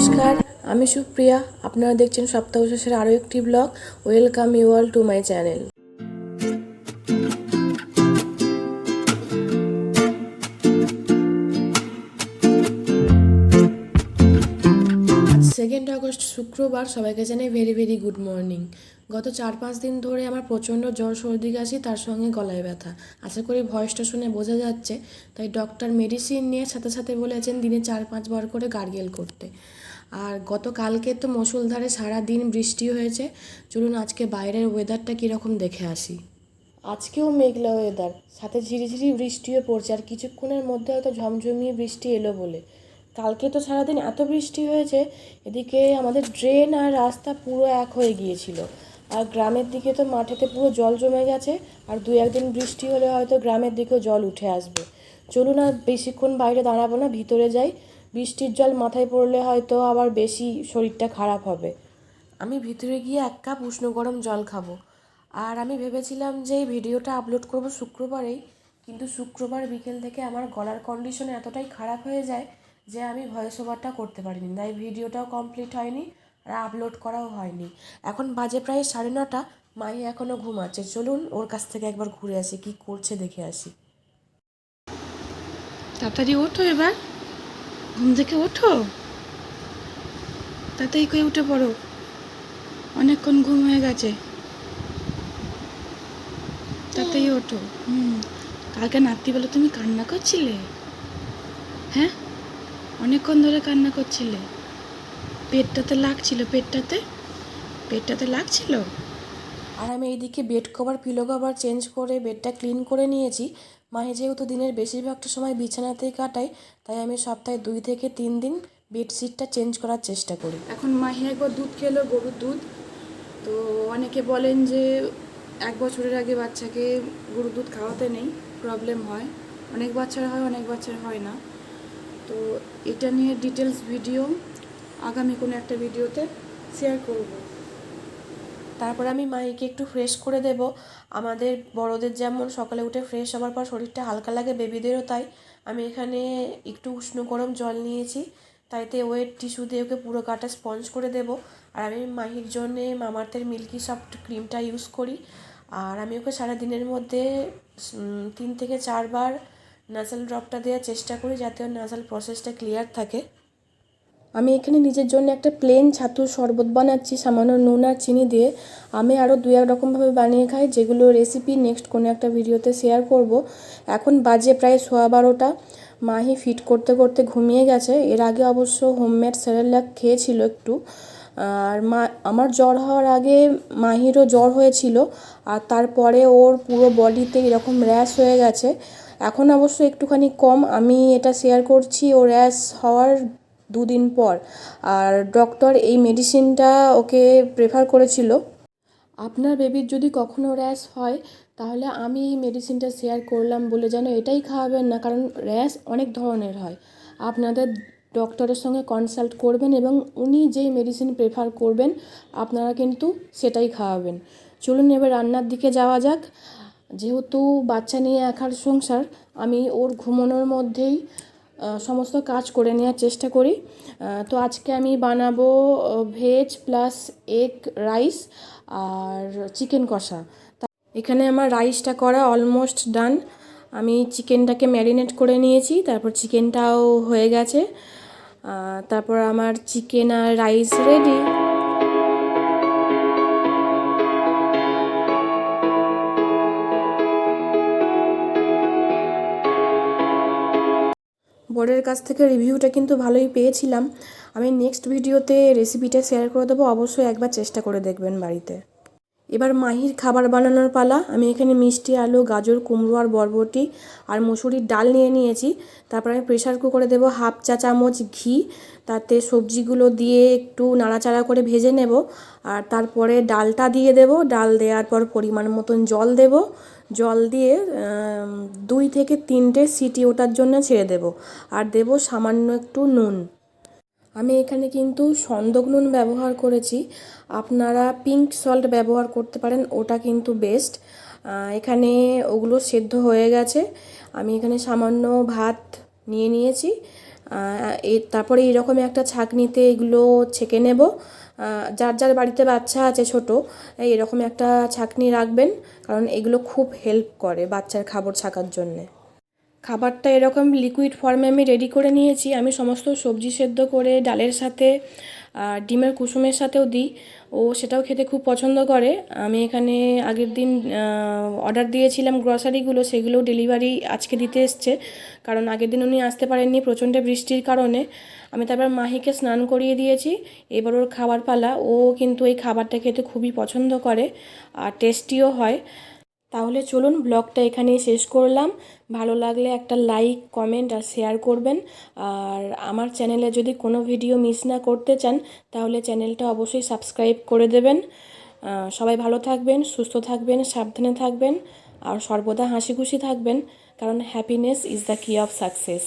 নমস্কার, আমি সুপ্রিয়া। আপনারা দেখছেন সপ্তাহ শেষের আরও একটি vlog. Welcome you all to my channel second August, শুক্রবার। সবাইকে জানাই ভেরি ভেরি গুড মর্নিং গত চার, পাঁচ দিন ধরে আমার প্রচণ্ড জ্বর, সর্দি, কাশি, তার সঙ্গে গলায় ব্যথা। আশা করি ভয়েসটা শুনে বোঝা যাচ্ছে, তাই ডক্টর মেডিসিন নিয়ে সাথে সাথে বলেছেন দিনে চার, পাঁচবার করে গার্গেল করতে। আর গতকালকে তো মুসুলধারে সারা দিন বৃষ্টি হয়েছে। চলুন আজকে বাইরের ওয়েদারটা কীরকম দেখে আসি। আজকেও মেঘলা ওয়েদার সাথে ঝিরিঝিরি বৃষ্টিও পড়ছে, আর কিছুক্ষণের মধ্যে হয়তো ঝমঝমিয়ে বৃষ্টি এলো বলে। কালকে তো সারাদিন এত বৃষ্টি হয়েছে, এদিকে আমাদের ড্রেন আর রাস্তা পুরো এক হয়ে গিয়েছিল। আর গ্রামের দিকে তো মাঠেতে পুরো জল জমে গেছে, আর দু একদিন বৃষ্টি হলে হয়তো গ্রামের দিকেও জল উঠে আসবে। চলুন আর বেশিক্ষণ বাইরে দাঁড়াবো না, ভিতরে যাই। বৃষ্টির জল মাথায় পড়লে হয়তো আবার বেশি শরীরটা খারাপ হবে। আমি ভিতরে গিয়ে এক কাপ উষ্ণ গরম জল খাব। আর আমি ভেবেছিলাম যে এই ভিডিওটা আপলোড করব শুক্রবারেই কিন্তু শুক্রবার বিকেল থেকে আমার গলার কন্ডিশন এতটাই খারাপ হয়ে যায় যে আমি ভয়েস ওভারটা করতে পারিনি। তাই ভিডিওটাও কমপ্লিট হয়নি আর আপলোড করাও হয়নি। এখন বাজে প্রায় সাড়ে নটা মাই এখনও ঘুমাচ্ছে। চলুন ওর কাছ থেকে একবার ঘুরে আসি কি করছে দেখে আসি। তাড়াতাড়ি ওঠো এবার। ঘুম থেকে ওঠো? তাতেই করে উঠে পড়ো। অনেকক্ষণ ঘুম হয়ে গেছে। তাতেই ওঠো। হুম। কালকে রাত্রিবেলা তুমি কান্না করছিলে? হ্যাঁ? অনেকক্ষণ ধরে কান্না করছিলে। পেটটাতে লাগছিল পেটটাতে? পেটটাতে লাগছিল? আর আমি এইদিকে bed cover pillow cover change করে বেডটা ক্লিন করে নিয়েছি। মাহে যেহেতু দিনের বেশিরভাগটা সময় বিছানাতেই কাটাই, তাই আমি সপ্তাহে দুই থেকে তিন দিন বেডশিটটা চেঞ্জ করার চেষ্টা করি। এখন মাহি একবার দুধ খেলো গরুর দুধ। তো অনেকে বলেন যে এক বছরের আগে বাচ্চাকে গরুর দুধ খাওয়াতে নেই প্রবলেম হয়। অনেক বাচ্চার হয়, অনেক বাচ্চার হয় না। তো এটা নিয়ে ডিটেলস ভিডিও আগামী কোনো একটা ভিডিওতে শেয়ার করব। তারপর আমি মাইকে একটু ফ্রেশ করে দেব। আমাদের বড়দের যেমন সকালে উঠে ফ্রেশ হওয়ার পর শরীরটা হালকা লাগে, বেবিদেরও তাই। আমি এখানে একটু উষ্ণ গরম জল নিয়েছি, তাইতে ওয়েট টিস্যু দিয়ে ওকে পুরো গাটা স্পঞ্জ করে দেব। আর আমি মাহির জন্যে মামার্থের মিল্কি সফট ক্রিমটা ইউজ করি। আর আমি ওকে সারা দিনের মধ্যে তিন থেকে চারবার নাসাল ড্রপটা দেওয়ার চেষ্টা করি, যাতে ওর নাসাল প্রসেসটা ক্লিয়ার থাকে। আমি এখানে নিজের জন্য একটা প্লেন ছাতুর শরবত বানাচ্ছি, সামান্য নুন আর চিনি দিয়ে। আমি আরও দু এক রকমভাবে বানিয়ে খাই, যেগুলো রেসিপি নেক্সট কোনো একটা ভিডিওতে শেয়ার করব। এখন বাজে প্রায় সোয়া বারোটা। মাহি ফিট করতে করতে ঘুমিয়ে গেছে। এর আগে অবশ্য হোমমেড স্যারেলাক খেয়েছিল একটু। আর মা, আমার জ্বর হওয়ার আগে মাহিরও জ্বর হয়েছিল। আর তারপরে ওর পুরো বডিতে এরকম র্যাশ হয়ে গেছে। এখন অবশ্য একটুখানি কম। আমি এটা শেয়ার করছি। ও র্যাশ হওয়ার দুদিন পর। আর ডক্টর এই মেডিসিনটা ওকে প্রেফার করেছিল। আপনার বেবির যদি কখনো র্যাশ হয়, তাহলে আমি এই মেডিসিনটা শেয়ার করলাম বলে যেন এটাই খাওয়াবেন না, কারণ র্যাশ অনেক ধরনের হয়। আপনাদের ডক্টরের সঙ্গে কনসাল্ট করবেন এবং উনি যেই মেডিসিন প্রেফার করবেন, আপনারা কিন্তু সেটাই খাওয়াবেন। চলুন এবার রান্নার দিকে যাওয়া যাক। যেহেতু বাচ্চা নিয়ে একার সংসার, আমি ওর ঘুমানোর মধ্যেই সমস্ত কাজ করে নেওয়ার চেষ্টা করি। তো আজকে আমি বানাবো ভেজ প্লাস এগ রাইস আর চিকেন কষা। এখানে আমার রাইসটা করা অলমোস্ট ডান আমি চিকেনটাকে ম্যারিনেট করে নিয়েছি, তারপর চিকেনটাও হয়ে গেছে। তারপর আমার চিকেন আর রাইস রেডি বোর্ডের কাছ থেকে রিভিউটা কিন্তু ভালোই পেয়েছিলাম। আমি নেক্সট ভিডিওতে রেসিপিটা শেয়ার করে দেবো, অবশ্যই একবার চেষ্টা করে দেখবেন বাড়িতে। এবার মাহির খাবার বানানোর পালা। আমি এখানে মিষ্টি, আলু, গাজর, কুমড়ো আর বরবটি আর মুসুরির ডাল নিয়ে নিয়েছি। তারপর আমি প্রেশার কুকারে দেবো হাফ চা চামচ ঘি। তাতে সবজিগুলো দিয়ে একটু নাড়াচাড়া করে ভেজে নেব। আর তারপরে ডালটা দিয়ে দেব। ডাল দেওয়ার পর পরিমাণ মতন জল দেব। জল দিয়ে দুই থেকে তিনটে সিটি ওঠার জন্য ছেড়ে দেব। আর দেব সামান্য একটু নুন। আমি এখানে কিন্তু সন্দক নুন ব্যবহার করেছি। আপনারা পিঙ্ক সল্ট ব্যবহার করতে পারেন, ওটা কিন্তু বেস্ট। এখানে ওগুলো সেদ্ধ হয়ে গেছে। আমি এখানে সামান্য ভাত নিয়ে নিয়েছি। তারপরে এইরকম একটা ছাঁকনিতে এগুলো ছেঁকে নেব। যার যার বাড়িতে বাচ্চা আছে ছোট এরকম একটা ছাঁকনি রাখবেন, কারণ এগুলো খুব হেল্প করে বাচ্চার খাবার ছাকার জন্যে। খাবারটা এরকম লিকুইড ফর্মে আমি রেডি করে নিয়েছি। আমি সমস্ত সবজি সেদ্ধ করে ডালের সাথে ডিমের কুসুমের সাথেও দিই। ও সেটাও খেতে খুব পছন্দ করে। আমি এখানে আগের দিন অর্ডার দিয়েছিলাম গ্রসারিগুলো সেগুলো ডেলিভারি আজকে দিতে এসছে। কারণ আগের দিন উনি আসতে পারেননি প্রচণ্ড বৃষ্টির কারণে। আমি তারপর মাহিকে স্নান করিয়ে দিয়েছি। এবার ওর খাবার পালা। ও কিন্তু এই খাবারটা খেতে খুবই পছন্দ করে, আর টেস্টিও হয়। তাহলে চলুন ব্লগটা এখানেই শেষ করলাম। ভালো লাগলে একটা লাইক, কমেন্ট আর শেয়ার করবেন। আর আমার চ্যানেলে যদি কোনো ভিডিও মিস না করতে চান, তাহলে চ্যানেলটা অবশ্যই সাবস্ক্রাইব করে দেবেন। সবাই ভালো থাকবেন, সুস্থ থাকবেন, সাবধানে থাকবেন আর সর্বদা হাসি খুশি থাকবেন, কারণ happiness is the key of success